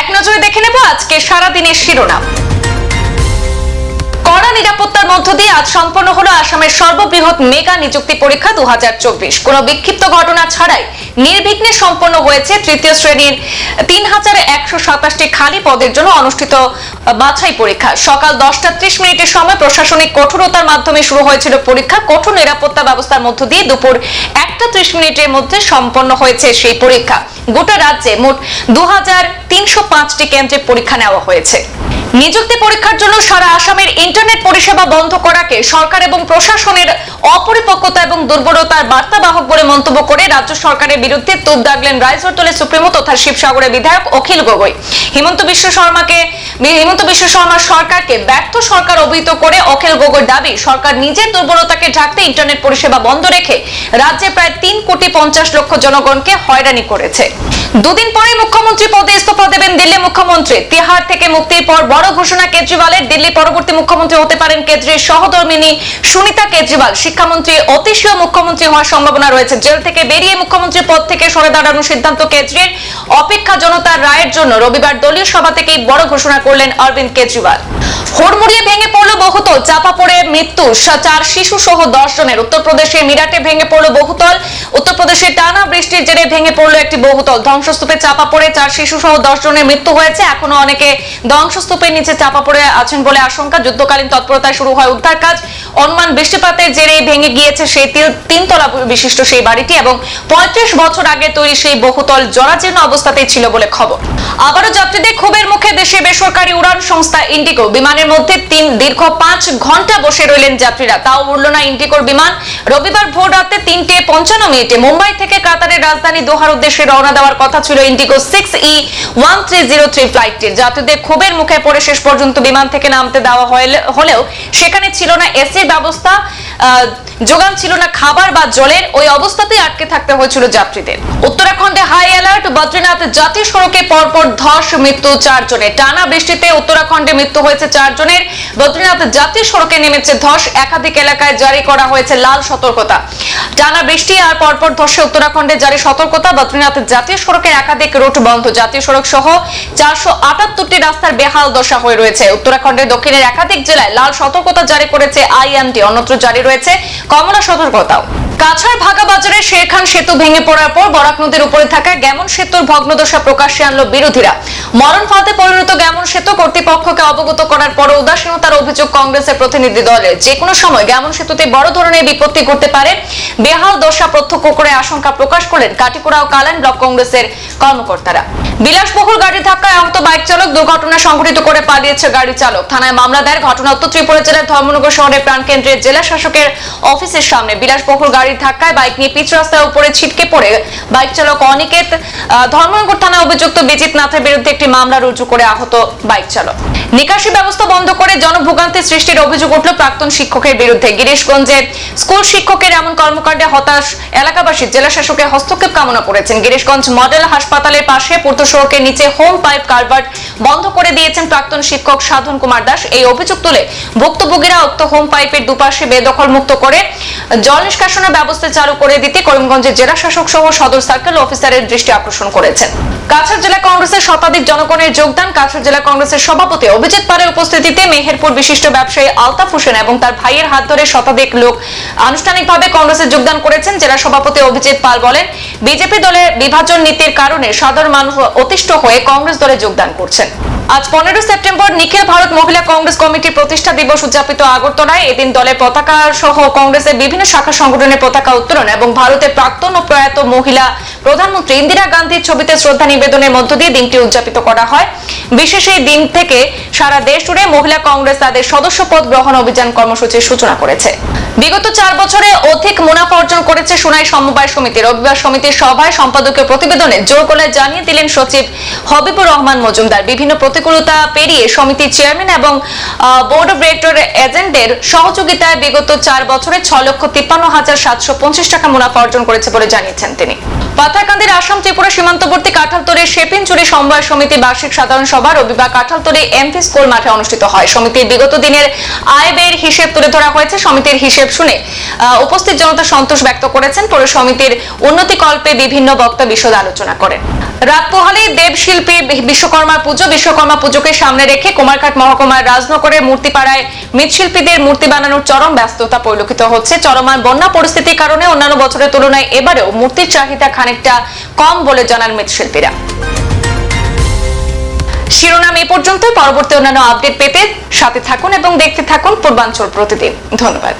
এক নজরে দেখে নেব আজকে সারাদিনের শিরোনাম। কড়া নিরাপত্তার মধ্য দিয়ে আজ সম্পন্ন হলো আসামের সর্ববৃহৎ মেগা নিযুক্তি পরীক্ষা দু কোনো বিক্ষিপ্ত ঘটনা ছাড়াই নির্বিঘ্নে সম্পন্ন হয়েছে তৃতীয় শ্রেণির তিন হাজার একশো সাতাশটি খালি পদের জন্য অনুষ্ঠিত বাছাই পরীক্ষা। সকাল দশটা ত্রিশ মিনিটের সময় প্রশাসনিক কঠোরতার মাধ্যমে শুরু হয়েছিল পরীক্ষা। কঠোর নিরাপত্তা ব্যবস্থার মধ্য দিয়ে দুপুর একটা ত্রিশ মিনিটের মধ্যে সম্পন্ন হয়েছে সেই পরীক্ষা। গোটা রাজ্যে মোট দু হাজার তিনশো পাঁচটি কেন্দ্রে পরীক্ষা নেওয়া হয়েছে। নিযুক্তি পরীক্ষার জন্য সারা আসামের ইন্টারনেট পরিষেবা বন্ধ করাকে সরকার এবং প্রশাসনের অপরিপক্কতা এবং দুর্বলতার বার্তাবাহক বলে মন্তব্য করে রাজ্য সরকারের বিরুদ্ধে তুপ দাগলেন রাইজরতলের সুপ্রিমো তথা শিবসাগরের বিধায়ক অখিল গগৈ। হিমন্ত বিশ্ব শর্মাকে, হিমন্ত বিশ্ব শর্মা সরকারকে ব্যর্থ সরকার অভিহিত করে অখিল গগৈর দাবি, সরকার নিজের দুর্বলতাকে ঢাকতে ইন্টারনেট পরিষেবা বন্ধ রেখে রাজ্যে প্রায় তিন কোটি পঞ্চাশ লক্ষ জনগণকে হয়রানি করেছে। দুদিন পরে মুখ্যমন্ত্রী পদে ইস্তফা দেবেন দিল্লি মুখ্যমন্ত্রী। তিহার থেকে মুক্তির পর বড় ঘোষণা কেজরিওয়ালের দিল্লি পরবর্তী মুখ্যমন্ত্রী হতে পারেন কেজরির সহধর্মিনী সুনিতা কেজরিওয়াল। শিক্ষামন্ত্রী অতিশীয় মুখ্যমন্ত্রী হওয়ার সম্ভাবনা রয়েছে। জেল থেকে বেরিয়ে মুখ্যমন্ত্রী পদ থেকে সরে দাঁড়ানোর সিদ্ধান্ত কেজরির অপেক্ষা জনতার রায়ের জন্য রবিবার দলীয় সভা থেকেই বড় ঘোষণা করলেন অরবিন্দ কেজরিওয়াল। হুড়মুড়িয়ে ভেঙে পড়ল বহুতল, চাপা পড়ে মৃত্যু। চার শিশু সহ দশ জনের। উত্তরপ্রদেশের মিরাটে ভেঙে পড়ল বহুতল। উত্তরপ্রদেশের টানা বৃষ্টির জেরে ভেঙে পড়ল একটি বহুতল। ধ্বংসস্তূপে চাপা পড়ে চার শিশু সহ দশ জনের মৃত্যু হয়েছে। এখনও অনেকে ধ্বংসস্তূপের নিচে চাপা পড়ে আছেন বলে আশঙ্কা। যুদ্ধকালীন তৎপরতায় শুরু হয় উদ্ধার কাজ। অনুমান বৃষ্টিপাতের জেরে ভেঙে গিয়েছে সেই তিনতলা বিশিষ্ট সেই বাড়িটি এবং পঁয়ত্রিশ বছর আগে তৈরি সেই বহুতল জরাজীর্ণ অবস্থাতেই ছিল বলে খবর। আবারও যাত্রীদের ক্ষোভের মুখে দেশে বেসরকারি উড়ান সংস্থা ইন্ডিগো বিমানের মধ্যে তিন দীর্ঘ পাঁচ ঘণ্টা বসে রইলেন যাত্রীরা। তাও উড়ল না ইন্ডিগোর বিমান। রবিবার ভোর রাতে তিনটে পঞ্চান্ন মিনিটে মুম্বাই থেকে কাতারের রাজধানী দোহার উদ্দেশ্যে রওনা দেওয়ার কথা ছিল IndiGo six E one three zero three ফ্লাইটটির যাত্রীদের ক্ষোভের মুখে পড়ে শেষ পর্যন্ত বিমান থেকে নামতে দেওয়া হলে- হলেও সেখানে ছিল না। এসির ব্যবস্থা যোগান ছিল না খাবার বা জলের, ওই অবস্থাতেই আটকে থাকতে হয়েছিল যাত্রীদের। উত্তরাখণ্ডে হাই অ্যালার্ট বদ্রীনাথ জাতীয় সড়কে পরপর ধস, মৃত্যু চারজনের। টানা বৃষ্টিতে উত্তরাখণ্ডে মৃত্যু হয়েছে চারজনের। বদ্রীনাথ জাতীয় সড়কে নেমেছে ধস, একাধিক এলাকায় জারি করা হয়েছে লাল সতর্কতা। টানা বৃষ্টি আর পরপর ধসে উত্তরাখণ্ডে জারি সতর্কতা, বদ্রীনাথ জাতীয় সড়কের একাধিক রুট বন্ধ। জাতীয় সড়ক সহ চারশো আটাত্তরটি রাস্তার বেহাল দশা হয়ে রয়েছে। উত্তরাখণ্ডের দক্ষিণের একাধিক জেলায় লাল সতর্কতা জারি করেছে আইএমডি। অন্যত্র জারি রয়েছে কমলা সতর্কতাও। কাছাড় ভাগা বাজারে সেতু ভেঙে পড়ার পর বরাক নদীর উপরে থাকা সেতুর ভগ্নদশা প্রকাশ্যে আনলো বিরোধীরা। মরণ ফাঁদে পরিণত সেতু কর্তৃপক্ষকে অবগত করার পর উদাসীনতার অভিযোগ কংগ্রেসের প্রতিনিধি যে কোনো সময় সেতুতে বড় ধরনের বিপত্তি ঘটতে পারে। বেহাল দশা, প্রত্যক্ষ করে আশঙ্কা প্রকাশ করলেন ও কালান ব্লক কংগ্রেসের কর্মকর্তারা। বিলাসবহুল গাড়ি ধাক্কায় আহত বাইক চালক দুর্ঘটনা সংঘটিত করে পালিয়েছে গাড়ি চালক। থানায় মামলা ঘটনা উত্তর ত্রিপুরা জেলার ধর্মনগর শহরের প্রাণকেন্দ্রের জেলা শাসকের অফিসের সামনে। বিলাসবহুল গাড়ির ধাক্কায় বাইক নিয়ে পিচ রাস্তার উপরে ছিটকে পড়ে বাইক চালক অনিকেত ধর্মনগর থানায় অভিযুক্ত বিজিত নাথের বিরুদ্ধে একটি মামলা রুজু করে আহত বাইক চালক। নিকাশি ব্যবস্থা বন্ধ করে জনভোগান্তি সৃষ্টির অভিযোগ উঠল প্রাক্তন শিক্ষকের বিরুদ্ধে। গিরিশগঞ্জে স্কুল শিক্ষকের এমন কর্মকাণ্ডে হতাশ এলাকাবাসী। জেলা শাসকের হস্তক্ষেপ কামনা করেছেন। গিরিশগঞ্জ মডেল হাসপাতালের পাশে পূর্ত সড়কের নিচে হোম পাইপ কারবার বন্ধ করে দিয়েছেন প্রাক্তন শিক্ষক সাধন কুমার দাস। এই অভিযোগ তুলে ভুক্তভোগীরা উক্ত হোম পাইপের দুপাশে বেদখল মুক্ত করে জল নিষ্কাশনের ব্যবস্থা চালু করে দিতে করিমগঞ্জের জেলা শাসক সহ সদর সার্কেল অফিসারের দৃষ্টি আকর্ষণ করেছেন। কাছাড় জেলা কংগ্রেসের শতাধিক জনগণের যোগদান, কাছাড় জেলা কংগ্রেসের সভাপতি অভিজিৎ পালের উপস্থিতিতে মেহেরপুর বিশিষ্ট ব্যবসায়ী আলতাফ হোসেন এবং তার ভাইয়ের হাত ধরে শতাধিক লোক আনুষ্ঠানিকভাবে কংগ্রেসে যোগদান করেছেন। জেলা সভাপতি অভিজিৎ পাল বলেন, বিজেপি দলের বিভাজন নীতির কারণে সাধারণ মানুষ অতিষ্ঠ হয়ে কংগ্রেস দলে যোগদান করছেন। আজ পনেরো সেপ্টেম্বর নিখিল ভারত মহিলা কংগ্রেস কমিটির প্রতিষ্ঠা দিবস উদযাপিত আগরতলায়। এদিন দলের পতাকা সহ কংগ্রেসের বিভিন্ন শাখা সংগঠনের পতাকা উত্তোলন এবং ভারতের প্রাক্তন ও প্রয়াত মহিলা প্রধানমন্ত্রী ইন্দিরা গান্ধীর ছবিতে শ্রদ্ধা নিবেদনের মধ্য দিয়ে দিনটি উদযাপিত করা হয়। বিশেষ এই দিন থেকে সারা দেশ জুড়ে মহিলা কংগ্রেস তাদের সদস্য পদ গ্রহণ অভিযান কর্মসূচির সূচনা করেছে। বিগত চার বছরে অধিক মুনাফা অর্জন করেছে সোনাই সমবায় সমিতি। রবিবার সমিতির সভায় সম্পাদকীয় প্রতিবেদনে জোর গলায় জানিয়ে দিলেন সচিব হবিবুর রহমান মজুমদার। বিভিন্ন প্রতিকূলতা পেরিয়ে সমিতির চেয়ারম্যান এবং বোর্ড অফ ডিরেক্টর এজেন্টদের সহযোগিতায় বিগত চার বছরে ছ লক্ষ তিপ্পান্ন হাজার সাতশো পঞ্চাশ টাকা মুনাফা অর্জন করেছে বলে জানিয়েছেন তিনি। পাথারকান্দির আসাম ত্রিপুরা সীমান্তবর্তী কাঁঠালতলী শেপিন চুরি সমবায় সমিতি বার্ষিক সাধারণ সভা রবিবার কাঁঠালতলী এমপি স্কুল মাঠে অনুষ্ঠিত হয়। সমিতির বিগত দিনের আয় ব্যয়ের হিসেব তুলে ধরা হয়েছে। সমিতির হিসেব শুনে উপস্থিত জনতা সন্তোষ ব্যক্ত করেছেন। পৌর সমিতির উন্নতি কল্পে বিভিন্ন বক্তা বিশদ আলোচনা করেন। রাত পোহালে দেবশিল্পী বিশ্বকর্মা পুজো, বিশ্বকর্মা পুজোকে সামনে রেখে কুমারঘাট মহকুমার রাজনগরের মূর্তিপাড়ায় মৃৎশিল্পীদের মূর্তি বানানোর চরম ব্যস্ততা পরিলক্ষিত হচ্ছে। চরমান বন্যা পরিস্থিতির কারণে অন্যান্য বছরের তুলনায় এবারেও মূর্তির চাহিদা খানিকটা কম বলে জানান মৃৎশিল্পীরা। শিরোনাম এ পর্যন্ত। পরবর্তী অন্যান্য আপডেট পেতে সাথে থাকুন এবং দেখতে থাকুন পূর্বাঞ্চল প্রতিদিন। ধন্যবাদ।